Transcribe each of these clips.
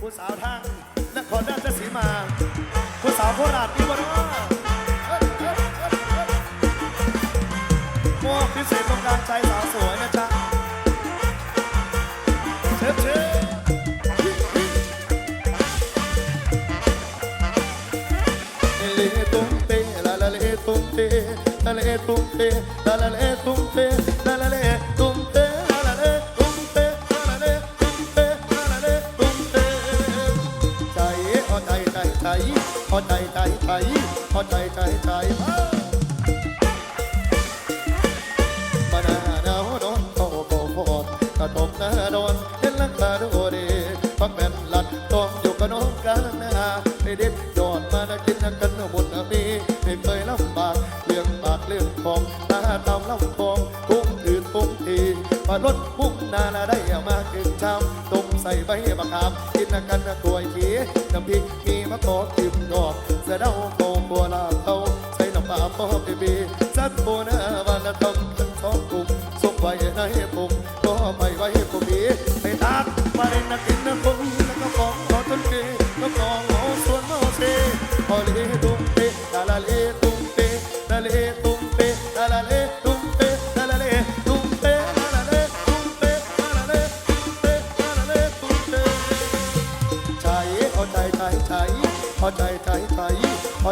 ผู้สาวทางนครราชสีมา ผู้สาวโคราชมีบ่เนาะเอ้ยเอ้ยเอ้ยเอ้ยมอบพิเศษตรงกางใจสาวสวยนะจ๊ะเชิญเชิญเลตุ้มเตลาลาเลตุ้มเตลาเลตุ้มเตลาลาเลตุ้มเตลาลาเลตุ้มเตล ใจพอใจใจใจมาหน้าหนาวโดนโตโกโพดกระตบหน้าโดนเห็นลังคาดูดีพักแม่นหลัดต้องอยู่กับน้องกลางหน้าไอเด็ดยอดมานะกินกันหมดนะมีไม่เคยลำบากเรื่องปากเรื่องของตาตามลำคองพุ่งถือพุ่งทีมารถพุ่งนาละได้มากินชามต้มใส่ใบมะขามกินกันกล้วยขี้น้ำพริกมีมะกอกจิ้มดอกเสะเดาโกบัวลาเขาใช้น้ำปลาพ่อเบบีสักโบนาวันละทำทั้งสองกลุ่มส่งไว้ในปุ่มก็ไปไว้ปุ่มบีไปตักมาเล่นนักกินนัก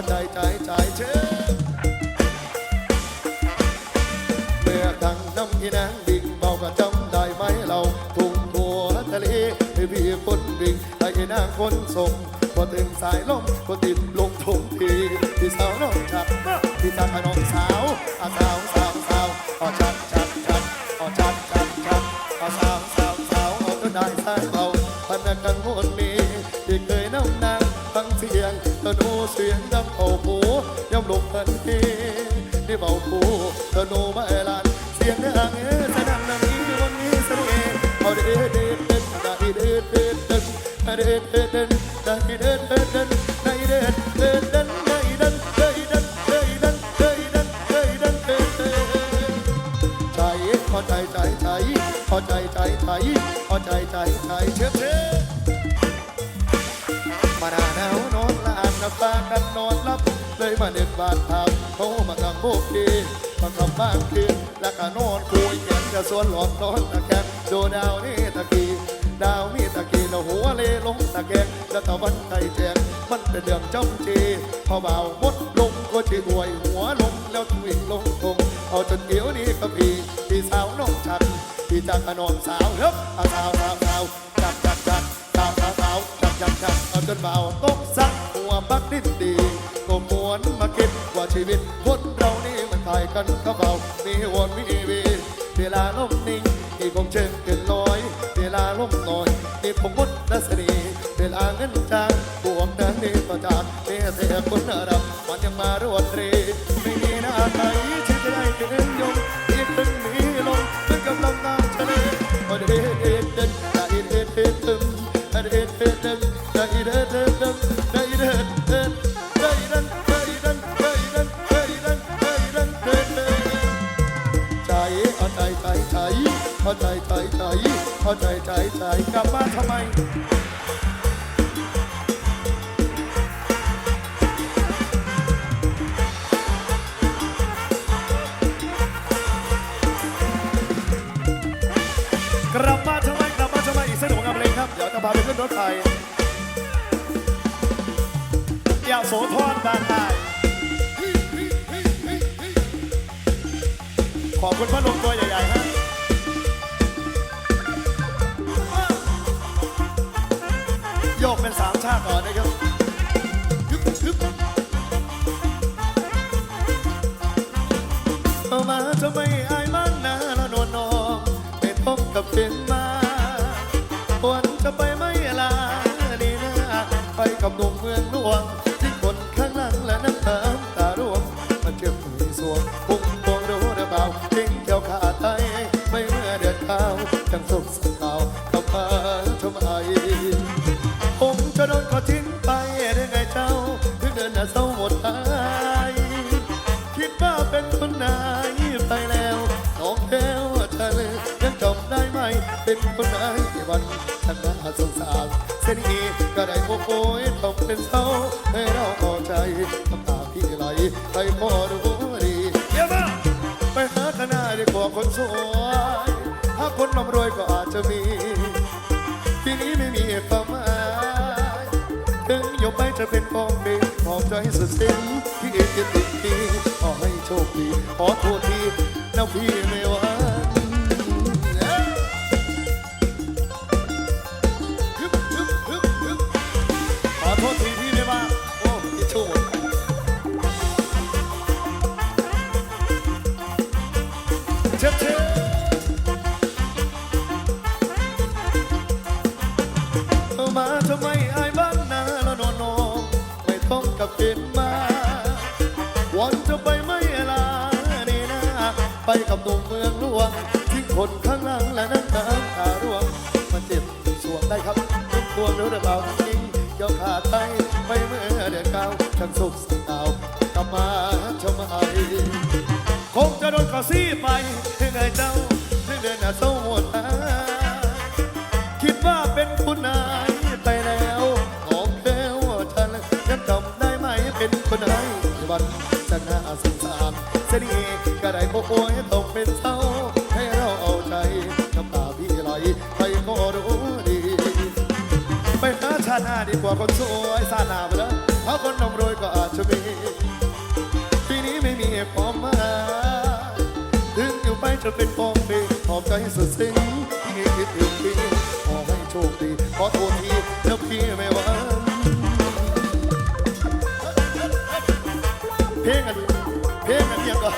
ใจใจใจเชื่อเมื่อดังน้ำที่นางดิ่งเบาก็จำได้ไหมเราทุ่งบัวทะเลให้พี่คนดิ่งให้นางคนส่งพอถึงสายลมก็ติดลงทงทีพี่สาวน้องชัดพี่จักน้องสาวอาสาวสาวสาวอาชัดชัดชัดเอาชัดชัดชัดเอาสาวสาวสาวเอาจนได้สายเบาพนักกันหมดมีที่เคยน้ำนางฟังเสียงตะโนเสียงดังเอา ย่ำลงทันทีนี่เบาหูตะโนมาเอลันเสียงดังเอ๋สนั่นน้ำนี้วันนี้สน่ห์เอาเด็ดเด็ดเด็ดได้เด็ดเด็ดเด็ดเด็ดเด็ดเด็ดได้เด็ดเด็ดเด็ดได้เด็ดเด็ดเด็ดได้เด็ดได้เด็ดได้เด็ดได้เด็ดได้เด็ดได้เด็ดใจพอใจใจใจพอใจใจใจพอใจใจใจเชื่อเชื่อมาหน้าหนาว นอนละอ่านน้ำตากันนอนรับ เลยมาเด็กบาดทำเขามาทำโบกดีมาทำบ้านคืนแล้วก็นอนคุยแกนจะสวนหลอกนอนตะแคงดูดาวนี่ตะกี้ดาวมีตะกี้แล้วหัวเลลงตะแกงแล้วตะวันไก่แจงมันเป็นเดือมจ้องจีพอเบาหมดลงก็จีหวยหัวลงแล้วทวิ่งลงทงเอาจนเดี๋ยวนี้ก็พี่พี่สาวน้องฉันพี่จากขนมสาวเฮ้ยเอาสาวสาวสาวจับจับจับสาวสาวสาวจับจับจับเอาจนเบาตกซักหัวบักดิ้นดี ก็มวนมาคิดว่าชีวิตคนเรานี่มันตายกันก็เบามีวนมีวีเวลาลมนิ่งนี่คงเช่นกินลอย เวลาลมน้อยนี่คงมดดัสนีเวลาเงินจางบวกนั้นนี่ประจานเมื่อเสียคนระมันยังมารวดเรไม่มีหน้าไหนที่จะได้เกินยงที่ตึงมีลมเหมือนกับลำน้ำทะเลอ้เด็ดเด็ดเด็ดได้เด็ดเด็ดเด็ดได้เด็ดเด็ดเด็ดได้เด็ดเด็ดเด็ดได้เเอาใจใจใจเอาใจใจใจกลับบ้านทำไมกลับบ้านทำไมกลับบ้านทำไมอีกเสักหนึ่งงานเพลงครับเดี๋ยวจะพาไปขึ้นรถไฟอยาโสธรบางไทยขอบคุณพระลงตัวใหญ่ๆฮะ ยกเป็นสามชาติก่อนนะครับฮึบฮึบเข้ามาทำไมอายมั่งนะและนวลน้องไม่พบกับเพื่อนมาควรจะไปไม่ลาดีนะไปกับหนุ่มเมืองหลวงที่คนข้างหลังและน้ำตาตาร่วงมันเจ็บมีสวงพุ่งพวงรู้หรือเปล่าทิ้งเที่ยวขาดไทยไม่เมื่อเดือนข้าวจังสุข สงสารเส้นนี้ก็ได้โอ้โอยทำเป็นเศร้าให้เราพอใจน้ำตาพี่ไหลไปพอรู้ดีเดี๋ยวมไปหาขนาดีกว่าคนสวยถ้าคนร่ำรวยก็อาจจะมี ทีนี้ไม่มีความหมายถึงยู่ไปจะเป็นกองเบนขอบใจสุดสิ้นที่เอ็นจะติดทีขอให้โชคดีขอโทษทีนะพี่ไม่วัน ไปกับหนุ่มเมืองหลวงทิ้งคนข้างหลังและน้ำตาตาร่วงมันเจ็บสวงได้ครับทุกควรรู้หรือเปล่าจริงเกี่ยวขาดไปไปเมื่อเดือนเก้าช่างสุขสันดาวกลับมาชมไอคงจะโดนกระซี่ไปให้ไงเจ้าให้เดินหน้าเศร้าหมดตา หน้าดีกว่าคนสวยซาหนาไปแล้วเพราะคนนมรวยก็อาจจะมีปีนี้ไม่มีความมายถึงอยู่ไปจะเป็นฟองปีขอบใจสุดซึ้งที่คิดถึงพี่ขอให้โชคดีขอโทษทีแล้วพี่ไม่หวันเพลงกันเพลงกันเรียกก็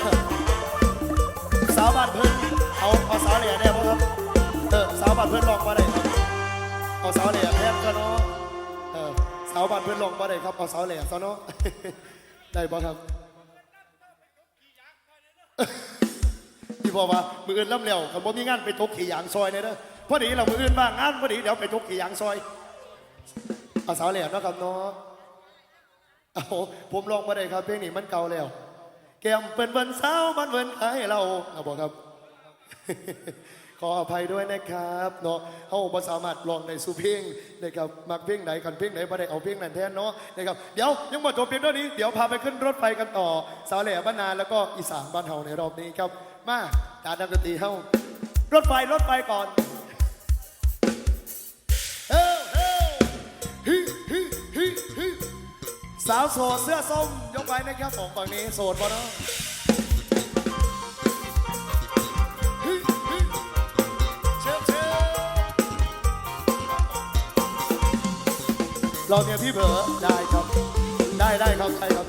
สาวบ้านเพิ่อนเอาเอาสาวเหลี่ยได้ป่ะครับเออสาวบ้านเพิ่อนลองมาได้ครับเอาสาวเหลี่ยแทนกันเนาะาวบ้านเพิ่อนลองมาได้ครับเอาสาวเหลี่ยซะเนาะได้ป่ครับพี่บอกว่ามืออื่นล่ำเร็วคันบ่มีงานไปทกขี่ยางซอยเนี่ยเด้อพอดีเรามืออื่นบ้างงานพอดีเดี๋ยวไปทกขี่ยางซอยเอาสาวแหลมนะครับเนาะเอาผมลองมาได้ครับเพลงนี้มันเก่าแล้ว แก้มเป็นเวินสาวมันเวินขายเราเอาบอกครับ ขออภัยด้วยนะครับเนาะเฮาบ่สามารถลองในสู่เพลงนะครับมักเพลงไหนกันเพลงไหนบ่ได้เอาเพลงนั้นแทนเนาะนะครับเดี๋ยวยังบ่จบเพียงเท่านี้เดี๋ยวพาไปขึ้นรถไฟกันต่อ สาวแหล่บ้านนาแล้วก็อีสานบ้านเฮาในรอบนี้ครับ มาตาดำดนตรีเฮารถไฟรถไฟก่อนเฮ้เฮ้ฮิฮิฮิฮิสาวโสดเสื้อส้มยกไปนะครับผมฝั่งนี้โสดบ่เนาะ ราเนี่ยพี่เผลอได้ครับ ได้ได้ครับได้ครับ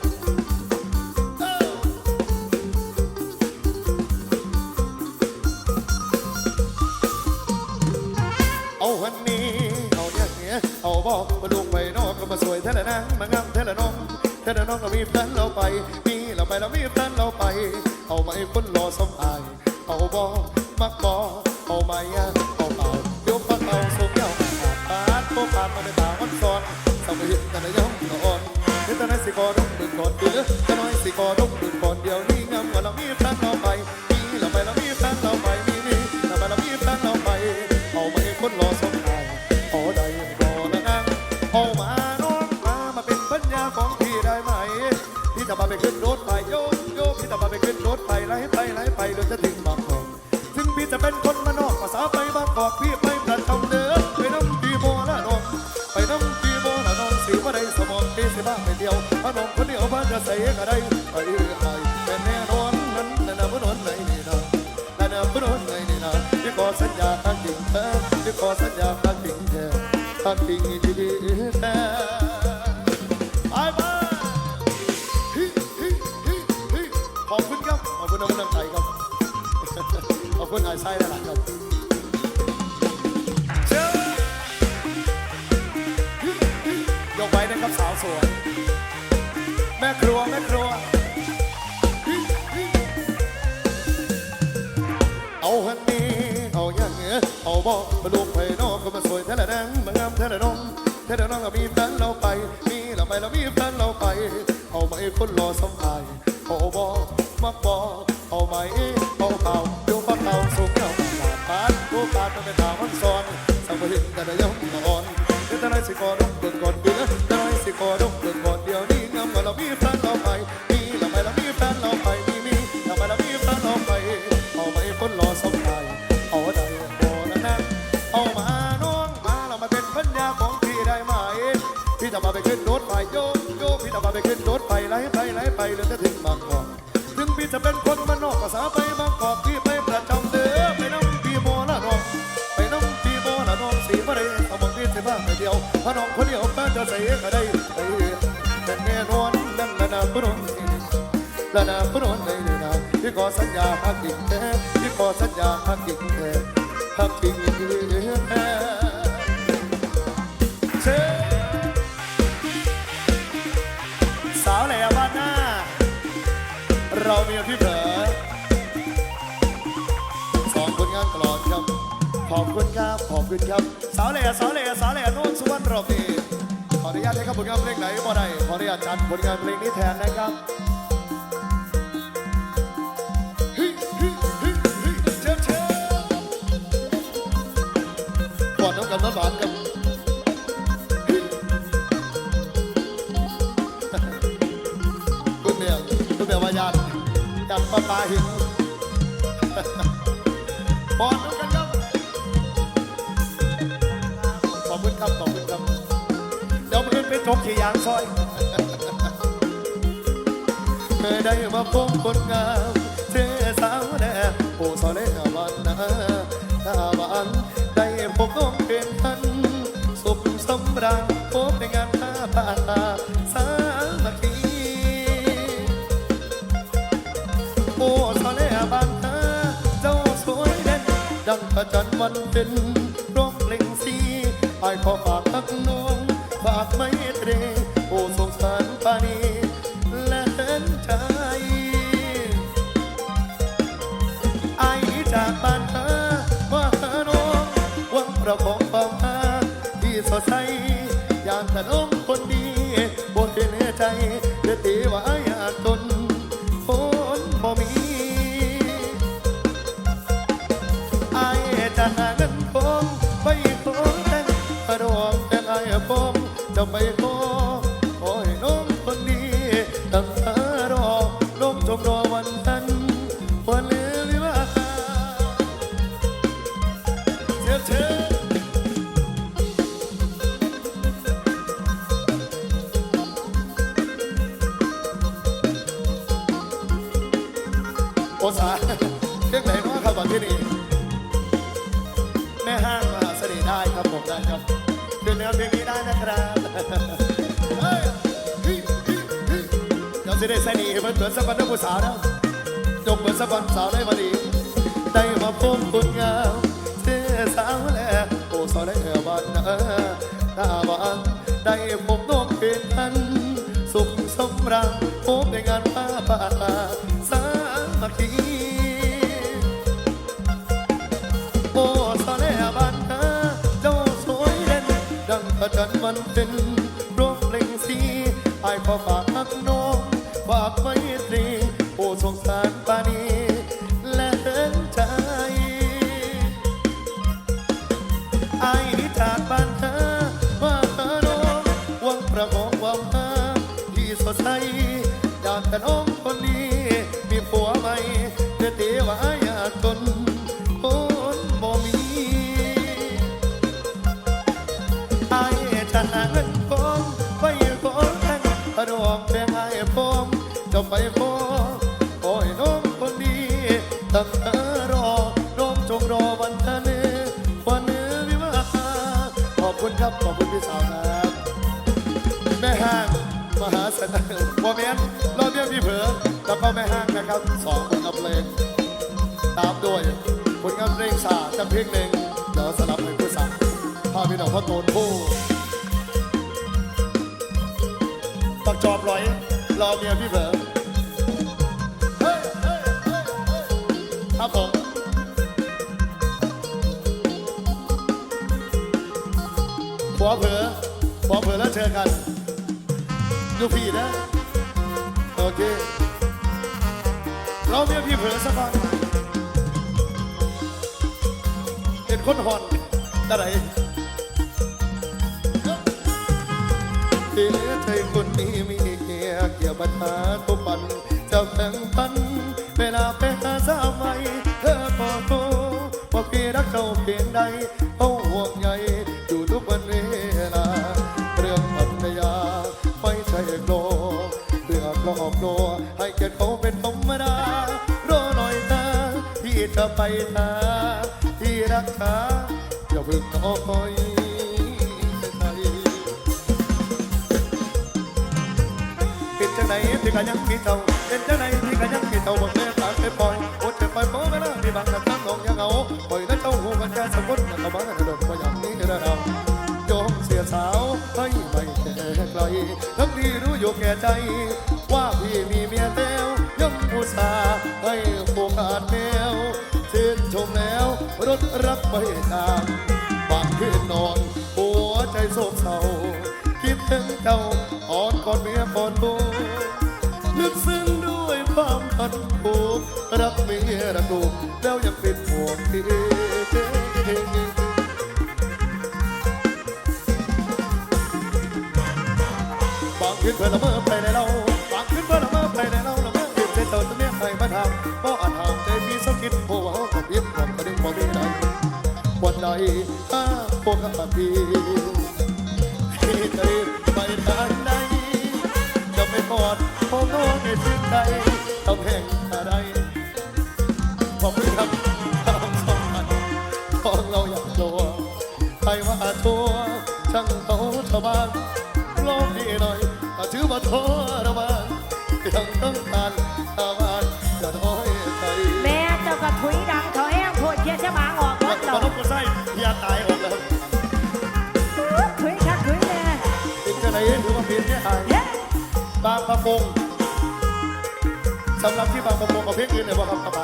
เอาวันนี้เอาอย่างเนี้ยเอาบอกมาลุงไปนอกก็มาสวยเท่านั้นมางามเท่าน้องเท่าน้องก็มีแฟนเราไป มีเราไปเรามีแฟนเราไป เอามาให้คนรอสมอาย เอาบอกมักบอกเอาไม่อะเอาเปล่ายกปากเอาสูงยาวปาดโคปาดมาในตา ต้อนสมัยเห็นแต่ในย่อมละอ่อนเห็นแต่นั้นสิกอดงดึงก่อนเดือจะน้อยสิกอดง น้องคนเดียวบ้านจะใส่ก็ได้ไปเรื่อยเป็นแน่นอนนั้นนั่นนะพนนไหนนี่นะนั่นนะพนนไหนนี่นะพี่ขอสัญญาข้างจริงเธอพี่ขอสัญญาข้างจริงเธอข้างจริงที่ดีแท้ไปไปฮิฮิฮิฮิขอบคุณครับขอบคุณน้องน้ำใจครับขอบคุณไอ้ไส้หลายครับเชิญยกไว้นะครับสาวสวย ครัว เอาฮันนี่เอาอย่างเงี้ยเอาบอกมาลูกไปนอกก็มาสวยเท่านั้นมางามเท่านั้นน้องเท่านั้นน้องก็มีแฟนเราไป มีเราไปเรามีแฟนเราไป เอาไอ้คนรอสมายเอาบอกมักบอกเอาไหมเอาเปล่าดี๋ยวพักเอาสูงเงาปาดปาดผู้ปาดมันเป็นทางมันซ้อนสังเห็นแต่ละยอมละอ่อนเดี๋ยวแต่ละอยสิกอดงเกิดก่อนเดือ นจะน้อยสิกอดงเกิดก่อนเดียวนี้งามว่าเรามีแฟนเราไปมีทำไมเรามีแฟนเราไปมีมีทำไมเรามีแฟนเราไปเอาไปคนรอสมใจเอาใจโบนะนะเอามาน้องมาเรามาเป็นพันยาของพี่ได้ไหมพี่จะมาไปขึ้นรถไฟโยโยพี่จะมาไปขึ้นรถไฟไล่ไปไล่ไปเลยจะถึงบางกอกถึงพี่จะเป็นคนมานอกภาษาไปบางกอก เดียวพน้องคนเดียวป้าจะใส่ก็ได้ไปแต่แน่นอนนั่นละนาปรุนละนาปรุนเลยนะพี่ขอสัญญาฮักจริงแท้พี่ขอสัญญาฮักจริงแท้ฮักจริงแท้เชสาวแหล่บ้านหน้าเรามีพี่ ขอบคุณครับ ขอบคุณครับ สาวเหล่สาวเหล่สาวเหล่โน้นสุวรรณรอบนี้ขออนุญาตให้ครับผลงานเพลงไหนบ่ได้ขออนุญาตจัดผลงานเพลงนี้แทนนะครับฮิฮิฮิฮิเชิญเชิญก่อนน้องกับน้ำหวานกับคุณเมียคุณเมียวายานจับปลาปลาหินบอล ขี่ยางซอยเมื่อได้มาพบคนงามเจ้สาวแน่โอ้สาวเล่วันนะถ้าวันได้พบน้องเป็นทันสุขสำราญพบในงานท่าป่าสามัคคีโอ้สาวเล่บางตาเจ้าสวยเด่นดังพระจันทร์วันเป็นร้องเพลงสีไอขอฝากทักน้องฝากไม่ เรโอ้สงสารปานีและเห็นใจไอ้จากบ้านเธอมาหาน้องหวังประคองความรักที่สดใสอย่างขนมคนดีบ่เห็นใจเดือดตีว่าอยากตนคนบ่มีไอ้จะหาเงินคงไปขอแต่งกระดองแต่ไอ้ปมจะไปขอ จะได้เสน่ห์เพื่อนเพื่อนสักวันนักผู้สาวนะจงเพื่อนสักวันสาวได้มาดี ได้มาพบคนงามเจ้สาวแลโอ้สาวได้เออบ้านนะตาบ้านได้พบน้องเป็นทันสุขสมรังพบในงานป้าป่าสามัคคีโอ้สาแลบ้านนาเจ้าสวยเด่นดังพระจันทร์วันเป็น ไปขอขอให้น้องคนดีตั้งตารอน้องจงรอวันทะเลวันเนื้อวิวาห์ขอบคุณครับขอบคุณพี่สาวครับ แม่ห้างมหาเสน่ห์โมเมนรอบเบี้ยพี่เผือแล้วก็แม่ห้างนะครับสองคนกับเพลงตามด้วยผลงานเพลงสาจากเพลงหนึ่งเดี๋ยวสลับเป็นผู้สั่งพาพี่น้องพ่อโตนผู้ปักจอบลอยรอเมียพี่เผลอ ครับผมผัวเผลอผัวเผลอแล้วเจอกันดูพี่นะ โอเค เราเมียพี่เผลอสักวันเป็นคนหอนอะไรมีมีเกียเกี่ยวปัญหาทุกปัน จะไปหาที่รักษาอย่าเพิ่งน้อยใจเป็นจังไหนที่กันยังมีเท่าเป็นจังไหนที่กันยังมีเท่าบนแม่ตาไปปล่อยอดจะปล่อยโป้ไม่ละที่บางกระตั้งน้องยังเอาปล่อยแล้วเจ้าหูกันแค่สมบูรณ์กระบังกระโดดมาอย่างนี้ระดับโยมเสียสาวให้ไม่แก่ไกลทั้งที่รู้อยู่แก่ใจ ว่าพี่มีเมียแล้วยังผู้สาให้โอกาสแมวชื่นชมแล้ว รถรักไม่ตามบางคืนนอน หัวใจโศกเศร้า คิดถึงเจ้าอ่อนก่อนเมียก่อนบูลึกซึ้งด้วยความพันผูกรักเมียรักลูกแล้วยังเป็นห่วงพี่บางคืนเพื่อนละเมอไปในเรา วันใดถ้าพวกกับพี่ที่จะรีบไปทางใดจะไปกอดพบน้อในสิ่งใดต้องแห่งอะไรขอบคุณครับทางสองพันของเราอยากตัวใครว่าตัวช่างเขาชาวบ้านลองดีหน่อยถือว่าทร ตอนนั้นก็ใช่ยาตายหมดแล้วคุยค่เคุยแน่ติดกระไรหถือว่าพียงแค่ยไอบางประกงสำหรับที่บางประกงกับเพียงอื่นเนี่ยบอกคำต่อไป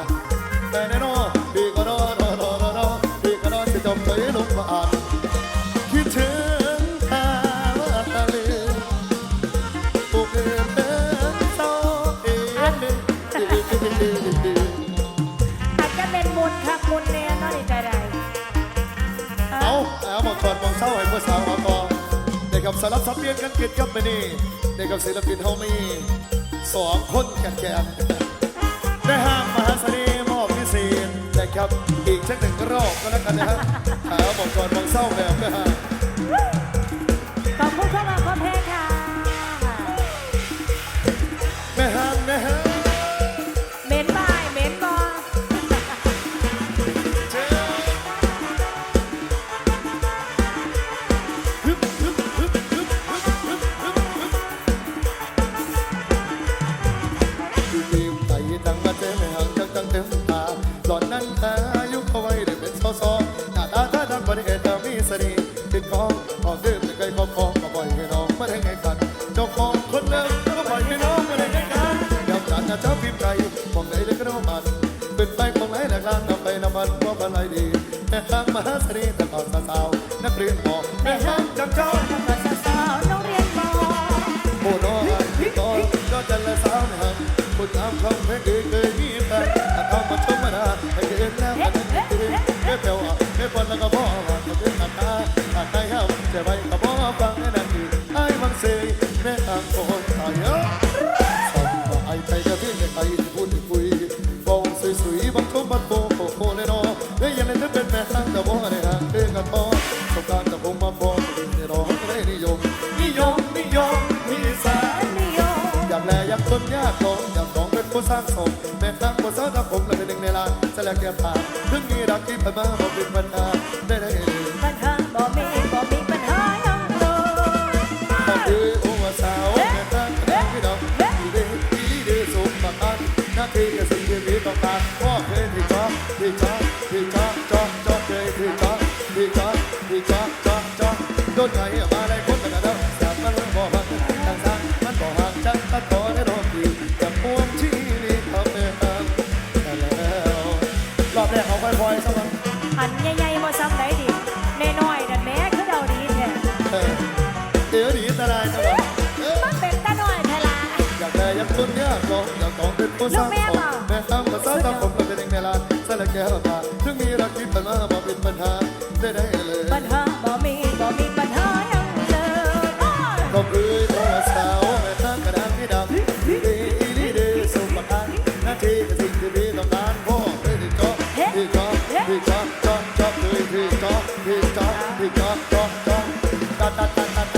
แต่แน่นอนดีก็นอนนอนนอนดีก็นอนจะจมเลยลุง เอาบอกอนมองเศร้าให้เพื่อสาวมาก่อนเด็กกับสลับสับเปลี่ยนกันเกิดกับไปนี่เด็กกับศิลปินเฮามีสองคนแก่นๆได้ห้ามมหาเสน่ห์มอบพิเศษนะครับอีกสักหนึ่งรอบก็แล้วกันนะครับขาบอกก่อนมองเศร้าแบบนะฮะขอบคุณเข้ามาความเพลงค่ะ มแต่ไกลครอบครองมาบ่อยให้น้องมาได้ไงกันเจ้าของคนเดิมก็ปล่อยให้น้องมาได้ไงกันยามจันทร์จะเจ้าพิมพ์ใจมองไหนเลยก็น้องมัน เป็นไปของไหนแหลกลางนำไปนำมันว่าอะไรดีแม่ห้างมหาเสน่ห์แต่ก่อนสาวๆนักเรียนบอกแม่ห้างจังเจ้าก็สาวน้องเรียนบ่โอ้น้องก็จะละสาวในห้างบุญตามคำ สร้างสมแม่ตั้งบนสร้างผมและเป็นหนึ่งในล้านจะแลกแก้ผ่านถึงมีรักที่ผ่านมาบ่เป็นปัญหา ลูกแม่บอกแม่ตั้งภาษาตาผมก็เป็นเองแม่ลาสลัแก้วตาถึงมีรักคิดปันมาบ่เป็นปัญหาได้ได้เลยปัญหาบ่มีบ่มีปัญหายังเลยก็คยอตัสาวแม่ตั้กระดานที่ดำดีอีลีดีสุบัติอันนาที่เบสิ่งที่พี่ต้องการพ่อพี่จ๊อบพี่จ๊อบพี่จ๊อบจ๊อบจ๊อบพี่จ๊อบพี่จ๊อบพี่จ๊อบจ๊อบจอบตัดตัดตัดตัด